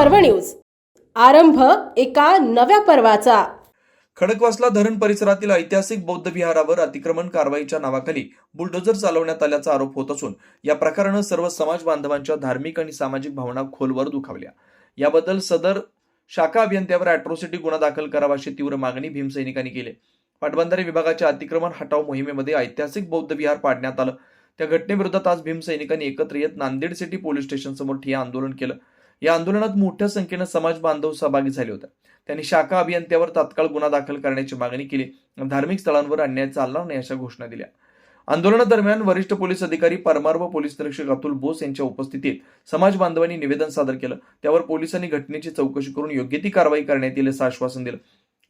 पर्व न्यूज. आरंभ एका नव्या पर्वाचा. खडकवासला धरण परिसरातील ऐतिहासिक बौद्ध विहारावर अतिक्रमण कारवाईच्या नावाखाली बुलडोजर चालवण्यात आल्याचा आरोप होत असून या प्रकारानं सर्व समाज बांधवांच्या धार्मिक आणि सामाजिक भावना खोलवर दुखावल्या. याबद्दल सदर शाखा अभियंत्यावर अॅट्रॉसिटी गुन्हा दाखल करावा अशी तीव्र मागणी भीमसैनिकांनी केली. पाटबंधारे विभागाच्या अतिक्रमण हटाव मोहिमेमध्ये ऐतिहासिक बौद्ध विहार पाडण्यात आलं. त्या घटनेविरोधात आज भीमसैनिकांनी एकत्र येत नांदेड सिटी पोलीस स्टेशन समोर ठिय्या आंदोलन केलं. या आंदोलनात मोठ्या संख्येनं समाज बांधव सहभागी झाले होते. त्यांनी शाखा अभियंत्यावर तात्काळ गुन्हा दाखल करण्याची मागणी केली धार्मिक स्थळांवर अन्याय चालणार नाही अशा घोषणा दिल्या. आंदोलनादरम्यान वरिष्ठ पोलीस अधिकारी परमार व पोलीस निरीक्षक अतुल बोस यांच्या उपस्थितीत समाज बांधवांनी निवेदन सादर केलं. त्यावर पोलिसांनी घटनेची चौकशी करून योग्य ती कारवाई करण्यात येईल असं आश्वासन दिलं.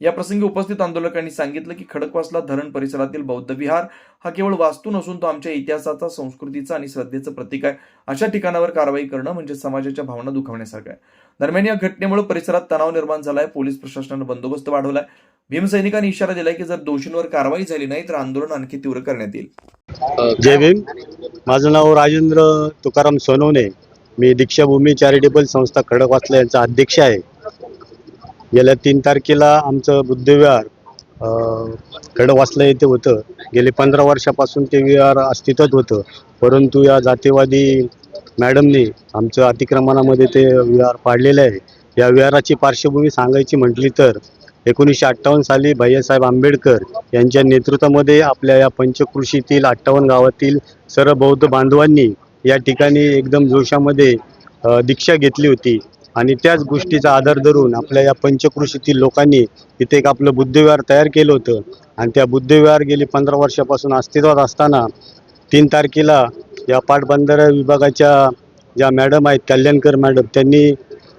या प्रसंगी उपस्थित आंदोलकांनी सांगितलं की खडकवासला धरण परिसरातील बौद्ध विहार हा केवळ वास्तू नसून तो आमच्या इतिहासाचा संस्कृतीचा आणि श्रद्धेचं प्रतीक आहे. अशा ठिकाणावर कारवाई करणं म्हणजे समाजाच्या भावना दुखावण्यासारखं आहे. दरम्यान या घटनेमुळे परिसरात तणाव निर्माण झालाय पोलीस प्रशासनानं बंदोबस्त वाढवलाय. भीमसैनिकांनी इशारा दिलाय की जर दोषींवर कारवाई झाली नाही तर आंदोलन आणखी तीव्र करण्यात येईल. जय भीम. माझं नाव राजेंद्र तुकाराम सोनवणे. मी दीक्षाभूमी चॅरिटेबल संस्था खडकवासला यांचा अध्यक्ष आहे. गेल्या तीन तारखेला आमचं बुद्धविहार खडवासला येथे होतं. गेले पंधरा वर्षापासून ते विहार अस्तित्वात होतं. परंतु या जातीवादी मॅडमने आमचं अतिक्रमणामध्ये ते विहार पाडलेलं आहे. या विहाराची पार्श्वभूमी सांगायची म्हटली तर एकोणीसशे अठ्ठावन्न साली भैयासाहेब आंबेडकर यांच्या नेतृत्वामध्ये आपल्या या पंचकृषीतील अठ्ठावन्न गावातील सर्व बौद्ध बांधवांनी या ठिकाणी एकदम जोशामध्ये दीक्षा घेतली होती. आणि त्याच गोष्टीचा आधार धरून आपल्या या पंचकृषीतील लोकांनी इथे एक आपलं बुद्धविहार तयार केलं होतं. आणि त्या बुद्धविहार गेली पंधरा वर्षापासून अस्तित्वात असताना तीन तारखेला या पाटबंधारा विभागाच्या ज्या मॅडम आहेत कल्याणकर मॅडम त्यांनी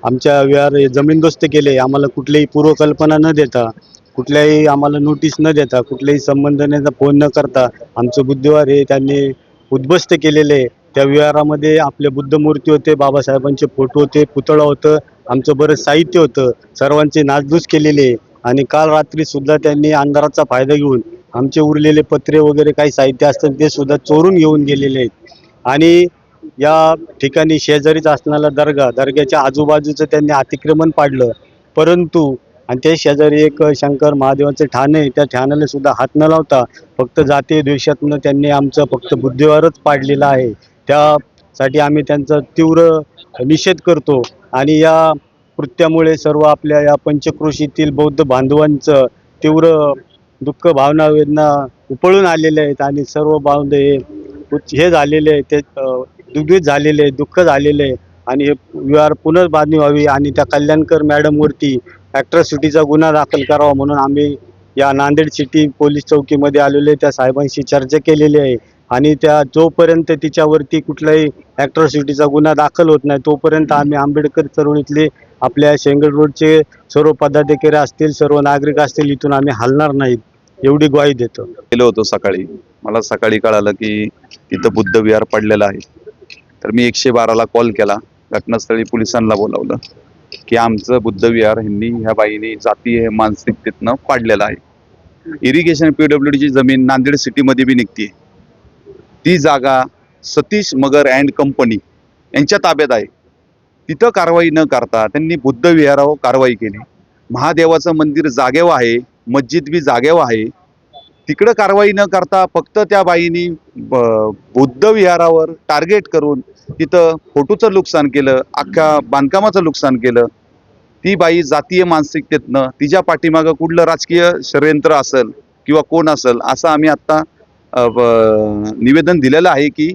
आमच्या विहार जमीनदोस्त केले. आम्हाला कुठलीही पूर्वकल्पना न देता कुठल्याही आम्हाला नोटीस न देता कुठल्याही संबंध फोन न करता आमचं बुद्धिवार हे त्यांनी उद्ध्वस्त केलेले त्या विहारामध्ये आपले बुद्ध मूर्ती होते बाबासाहेबांचे फोटो होते पुतळा होतं आमचं बरंच साहित्य होतं सर्वांचे नाचधूस केलेले. आणि काल रात्री सुद्धा त्यांनी अंधाराचा फायदा घेऊन आमचे उरलेले पत्रे वगैरे काही साहित्य असतं ते सुद्धा चोरून घेऊन गेलेले आहेत. आणि या ठिकाणी शेजारीच असणारा दर्गा दर्ग्याच्या आजूबाजूचं त्यांनी अतिक्रमण पाडलं. परंतु आणि त्या शेजारी एक शंकर महादेवाचं ठाण आहे त्या ठाण्याला सुद्धा हात न लावता फक्त जातीय द्वेषातनं त्यांनी आमचं फक्त बुद्धिवारच पाडलेला आहे. त्यासाठी आम्ही त्यांचा तीव्र निषेध करतो आणि या कृत्यामुळे सर्व आपल्या या पंचक्रोशीतील बौद्ध बांधवांचं तीव्र दुःख भावना वेदना उपळून आलेले आहेत आणि सर्व बांधव हे हे झालेले आहे ते दुग्धित झालेले आहे दुःख झालेले आहे आणि हे विहार पुनर्बांधणी व्हावी आणि त्या कल्याणकर मॅडमवरती ॲट्रॉसिटीचा गुन्हा दाखल करावा म्हणून आम्ही या नांदेड सिटी पोलीस चौकीमध्ये आलेले त्या साहेबांशी चर्चा केलेली आहे. आणि त्या जोपर्यंत तिच्यावरती कुठलाही ॲट्रॉसिटीचा गुन्हा दाखल होत नाही तोपर्यंत आम्ही आंबेडकर चळवळीतले आपल्या शेंगड रोडचे सर्व पदाधिकारी असतील सर्व नागरिक असतील इथून आम्ही हलणार नाहीत एवढी ग्वाही देतो. गेलो होतो सकाळी. मला सकाळी कळालं की तिथं बुद्ध विहार पडलेलं आहे. तर मी एकशे बाराला कॉल केला. घटनास्थळी पोलिसांना बोलावलं की आमचं बुद्ध विहार ह्यांनी ह्या बाईने जातीय मानसिकतेतनं पाडलेलं आहे. इरिगेशन पीडब्ल्यू ची जमीन नांदेड सिटीमध्ये बी निघते ती जागा सतीश मगर अँड कंपनी यांच्या ताब्यात आहे. तिथं कारवाई न करता त्यांनी बुद्ध विहारावर कारवाई केली. महादेवाचं मंदिर जागेवर आहे मस्जिद बी जागेवर आहे. तिकडं कारवाई न करता फक्त त्या बाईनी ब- बुद्ध विहारावर टार्गेट करून तिथं फोटोचं नुकसान केलं अख्ख्या बांधकामाचं नुकसान केलं. ती बाई जातीय मानसिकतेतनं तिच्या पाठीमागं कुठलं राजकीय षडयंत्र असेल किंवा कोण असेल असं आम्ही आत्ता निवेदन दिलेलं आहे की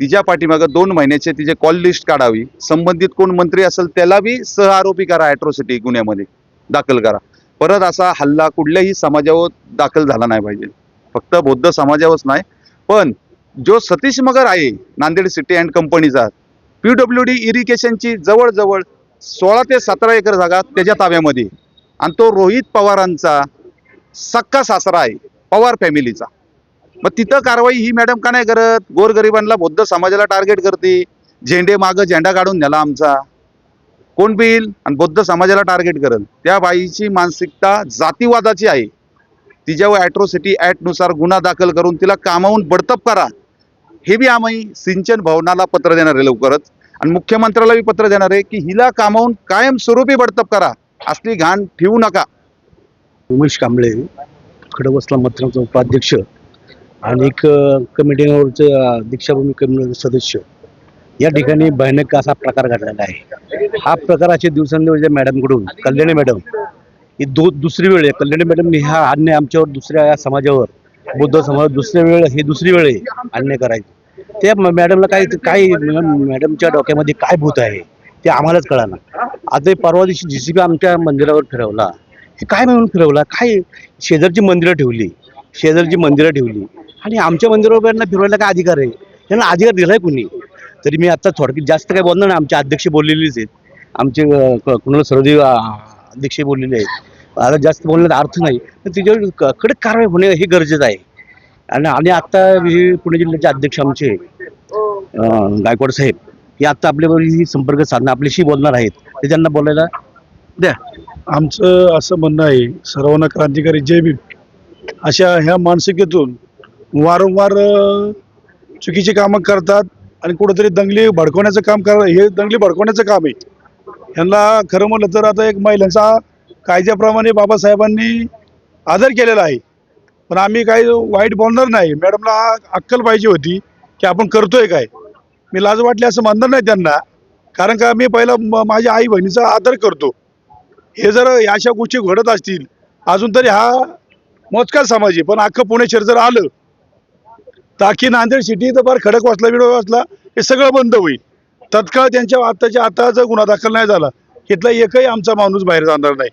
तिच्या पाठीमागं दोन महिन्याचे तिचे कॉल लिस्ट काढावी. संबंधित कोण मंत्री असेल त्याला बी सह आरोपी करा ॲट्रॉसिटी गुन्ह्यामध्ये. दाखल करा. परत असा हल्ला कुठल्याही समाजावर दाखल झाला नाही पाहिजे. फक्त बौद्ध समाजावरच नाही. पण जो सतीश मगर आहे नांदेड सिटी अँड कंपनीचा पी डब्ल्यू डी इरिगेशनची जवळजवळ सोळा ते सतरा एकर जागा त्याच्या ताब्यामध्ये. आणि तो रोहित पवारांचा सक्का सासरा आहे पवार फॅमिलीचा. मग तिथं कारवाई ही मॅडम का नाही करत? गोरगरिबांना बौद्ध समाजाला टार्गेट करते? झेंडे मागं झेंडा काढून नेला आमचा. कोण बिल आणि बौद्ध समाजाला टार्गेट करत त्या बाईची मानसिकता जातीवादाची आहे. तिच्यावर ॲट्रोसिटी नुसार गुन्हा दाखल करून तिला कामावून बडतप करा. हे बी आम्ही सिंचन भवनाला पत्र देणार आहे लवकरच. आणि मुख्यमंत्र्याला बी पत्र देणार आहे की हिला कामावून कायमस्वरूपी बडतप करा. असली घाण ठेवू नका. उमेश कांबळे खडकवासला मतदारांचा उपाध्यक्ष. आणि एक कमिटीवरचं दीक्षाभूमी कमिटी सदस्य. या ठिकाणी भयानक असा प्रकार घडलेला आहे. हा प्रकार असे दिवसांदिवस मॅडमकडून कल्याणी मॅडम ही दो दुसरी वेळ आहे. कल्याणी मॅडमने हा अन्याय आमच्यावर दुसऱ्या या समाजावर बौद्ध समाज दुसऱ्या वेळ ही दुसरी वेळ आहे अन्याय करायचं. त्या मॅडमला काय काय मॅडमच्या डोक्यामध्ये काय भूत आहे ते आम्हालाच कळाना आता परवा दिवशी जी सी बी आमच्या मंदिरावर फिरवला. हे काय म्हणून फिरवला? काय शेजारची मंदिरं ठेवली. शेजारची मंदिरं ठेवली. आणि आमच्या मंदिरावर यांना फिरवायला काय अधिकार आहे? त्यांना अधिकार दिलाय कुणी? तरी मी आता थोडक्यात जास्त काय बोलणार नाही. आमचे अध्यक्ष बोललेलेच आहेत. आमचे कुणाला सर्वदेव कुणाल सरदेव अध्यक्ष बोललेले आहेत. आता जास्त बोलण्याचा अर्थ नाही. तर त्याच्यावर कडक कारवाई होणे हे गरजेचं आहे. आणि आणि आत्ता हे पुणे जिल्ह्याचे अध्यक्ष आमचे गायकवाड साहेब. हे आता आपल्याबरोबर ही संपर्क साधणं आपल्याशी बोलणार आहेत. ते त्यांना बोलायला द्या. आमचं असं म्हणणं आहे सर्वांना क्रांतिकारी जय भीम. अशा ह्या मानसिकेतून वारंवार चुकीची कामं करतात आणि कुठंतरी दंगली भडकवण्याचं काम कर हे दंगली भडकवण्याचं काम आहे. ह्यांना खरं म्हणलं तर आता एक महिलांचा कायद्याप्रमाणे बाबासाहेबांनी आदर केलेला आहे. पण आम्ही काही वाईट बोलणार नाही. मॅडमला अक्कल पाहिजे होती की आपण करतोय काय. मी लाज वाटली असं म्हणणार नाही त्यांना. कारण का मी पहिला म- माझ्या आई बहिणीचा आदर करतो. हे जर अशा गोष्टी घडत असतील अजून तरी हा मोजका समाज आहे. पण अख्खं पुणे शहर जर आलं अख्खी नांदेड सिटी तर बरं खडक वाचला विडो वाचला हे सगळं बंद होईल. तत्काळ त्यांच्या आत्ताच्या आता जर गुन्हा दाखल नाही झाला इथला एकही आमचा माणूस बाहेर जाणार नाही.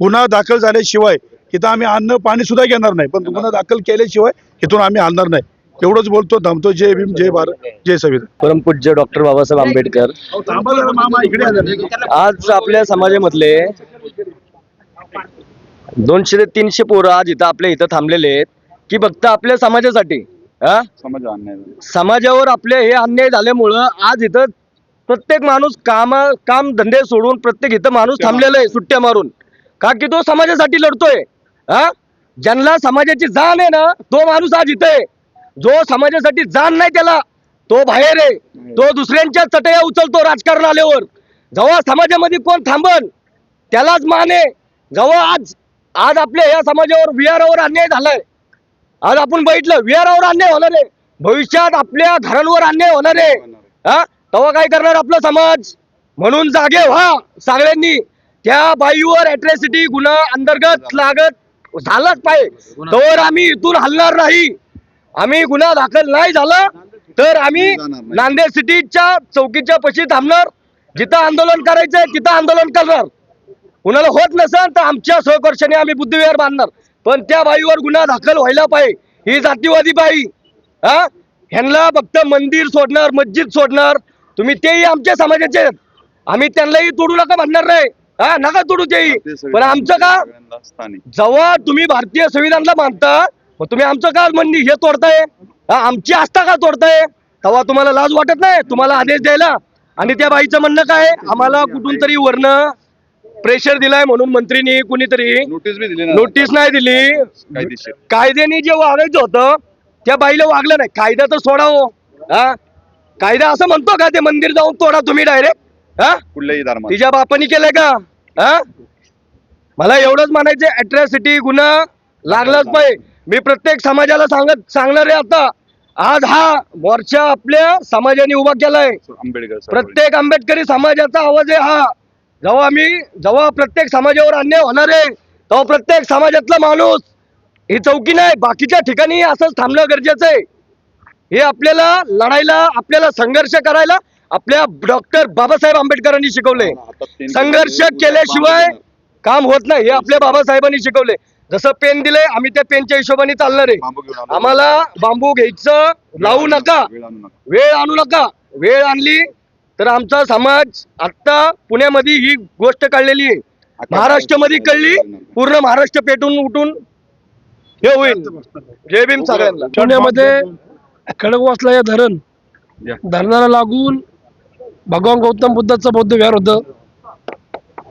गुन्हा दाखल झाल्याशिवाय इथं आम्ही अन्न पाणी सुद्धा घेणार नाही. पण गुन्हा दाखल केल्याशिवाय इथून आम्ही हलणार नाही. एवढंच बोलतो थांबतो. जय भीम जय भारत जय संविधान. परमपूज्य डॉक्टर बाबासाहेब आंबेडकर. मामा इकडे आले. आज आपल्या समाजामधले दोनशे ते तीनशे पोरं आज इथं आपल्या इथं थांबलेले आहेत की फक्त आपल्या समाजासाठी. हा? समाज अन्याय समाजावर आपले हे अन्याय झाल्यामुळं आज इथं प्रत्येक माणूस काम काम धंदे सोडून प्रत्येक इथं माणूस थांबलेला आहे सुट्ट्या मारून. का की तो समाजासाठी लढतोय? हा? ज्यांना समाजाची जाण आहे ना तो माणूस आज इथे आहे. जो समाजासाठी जाण नाही त्याला तो बाहेर आहे. तो दुसऱ्यांच्या चटया उचलतो राजकारण आल्यावर. जेव्हा समाजामध्ये कोण थांबन त्यालाच मान आहे. जेव्हा आज आज आपल्या या समाजावर विहारावर अन्याय झालाय आज आपण बघितलं विहारावर अन्याय होणार आहे भविष्यात आपल्या घरांवर अन्याय होणार आहे. हा? तेव्हा काय करणार आपला समाज? म्हणून जागे व्हा सगळ्यांनी. त्या बाईवर अट्रॅसिटी गुन्हा अंतर्गत लागत झालाच पाहिजे. तर आम्ही इथून हलणार नाही. आम्ही गुन्हा दाखल नाही झाला तर आम्ही नांदेड सिटीच्या चौकीच्या पशी थांबणार. जिथं आंदोलन करायचंय तिथं आंदोलन करणार. कुणाला होत नसेल तर आमच्या सहकर्षाने आम्ही बुद्धिविहार बांधणार. पण त्या बाईवर गुन्हा दाखल व्हायला पाहिजे. ही जातीवादी बाई हा? ह्यांना फक्त मंदिर सोडणार मस्जिद सोडणार. तुम्ही तेही आमच्या समाजाचे. आम्ही त्यांनाही तोडू नका म्हणणार नाही. हा नका तोडू तेही. पण आमचं का? जेव्हा तुम्ही भारतीय संविधानला मानता मग तुम्ही आमचं का मंदिर हे तोडताय? हा, आमची आस्था का तोडताय? तेव्हा तुम्हाला लाज वाटत नाही? तुम्हाला आदेश द्यायला. आणि त्या बाईचं म्हणणं काय? आम्हाला कुठून तरी वर्ण प्रेशर दिलाय म्हणून मंत्रीनी कुणीतरी. नोटीस बी दिली ना नोटीस नाही दिली. कायदेशीर. कायद्याने जे वागायचं होतं त्या बाईला वागलं नाही. कायदा तर सोडावं हा. कायदा असं म्हणतो का ते मंदिर जाऊन तोडा तुम्ही डायरेक्ट हा? कुठल्याही धर्मात. तिच्या बापानी केलंय का? हा? मला एवढंच म्हणायचं अट्रॅसिटी गुन्हा लागलाच पाहिजे. मी प्रत्येक समाजाला सांगत सांगणार आहे आता. आज हा मोर्चा आपल्या समाजाने उभा केलाय. आंबेडकर. प्रत्येक आंबेडकरी समाजाचा आवाज आहे हा. जेव्हा आम्ही जेव्हा प्रत्येक समाजावर अन्याय होणार आहे तेव्हा प्रत्येक समाजातला माणूस ही चौकी नाही बाकीच्या ठिकाणी असंच थांबणं गरजेचं आहे. हे आपल्याला लढायला आपल्याला संघर्ष करायला आपल्या डॉक्टर बाबासाहेब आंबेडकरांनी शिकवले संघर्ष केल्याशिवाय काम होत नाही हे आपल्या बाबासाहेबांनी शिकवले जसं पेन दिले आम्ही त्या पेनच्या हिशोबाने चालणार आहे. आम्हाला बांबू घ्यायचं लावू नका. वेळ आणू नका. वेळ आणली तर आमचा समाज आता पुण्यामध्ये ही गोष्ट कळलेली आहे. महाराष्ट्रामध्ये कळली पूर्ण महाराष्ट्र पेटून उठून हे होईल. जय भीम सगळ्यांना. पुण्यामध्ये खडकवासला हे धरण. या. धरणाला लागून भगवान गौतम बुद्धाचं बौद्ध विहार होतं.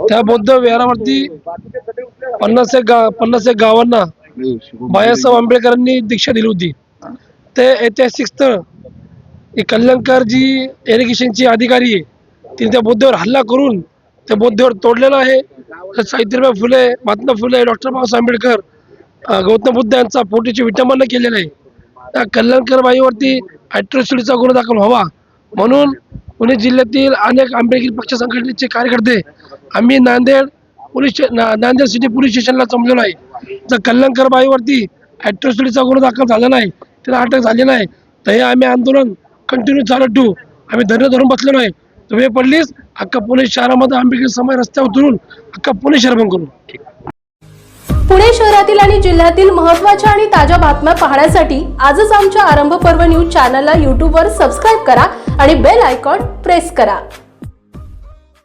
त्या बौद्ध विहारावरती पन्नास एक गा पन्नास एक गावांना बाळासाहेब आंबेडकरांनी दीक्षा दिली होती. ते ऐतिहासिक स्थळ कल्याणकर जी इरिगेशनची अधिकारी आहे तिने त्या बुद्धेवर हल्ला करून त्या बुद्धेवर तोडलेला आहे. सावित्रीबाई फुले महात्मा फुले डॉक्टर बाबासाहेब आंबेडकर गौतम बुद्ध यांचा पोटीचे विटंबना केलेलं आहे. त्या कल्याणकर बाईवरती ॲट्रॉसिटीचा गुन्हा दाखल व्हावा म्हणून पुणे जिल्ह्यातील अनेक आंबेडकरी पक्ष संघटनेचे कार्यकर्ते आम्ही Nanded police Nanded city police स्टेशनला जमलेलो आहे. जर कल्याणकर बाईवरती ॲट्रॉसिटीचा गुन्हा दाखल झाला नाही त्याला अटक झाली नाही तर हे आम्ही आंदोलन कंटिन्यू चालत ठेवू. आम्ही धरणं धरून बसलो नाही. तर वेळ पडलीच अख्खा पुणे शहरामध्ये आंबेडकरी समाज रस्त्यावर उतरून अख्खा पुणे शहर बंद करू. पुणे शहरातील आणि जिल्ह्यातील महत्त्वाच्या आणि ताज्या बातम्या पाहण्यासाठी आजच आमच्या आरंभ पर्व न्यूज चॅनलला यूट्यूबवर सबस्क्राईब करा आणि बेल आयकॉन प्रेस करा.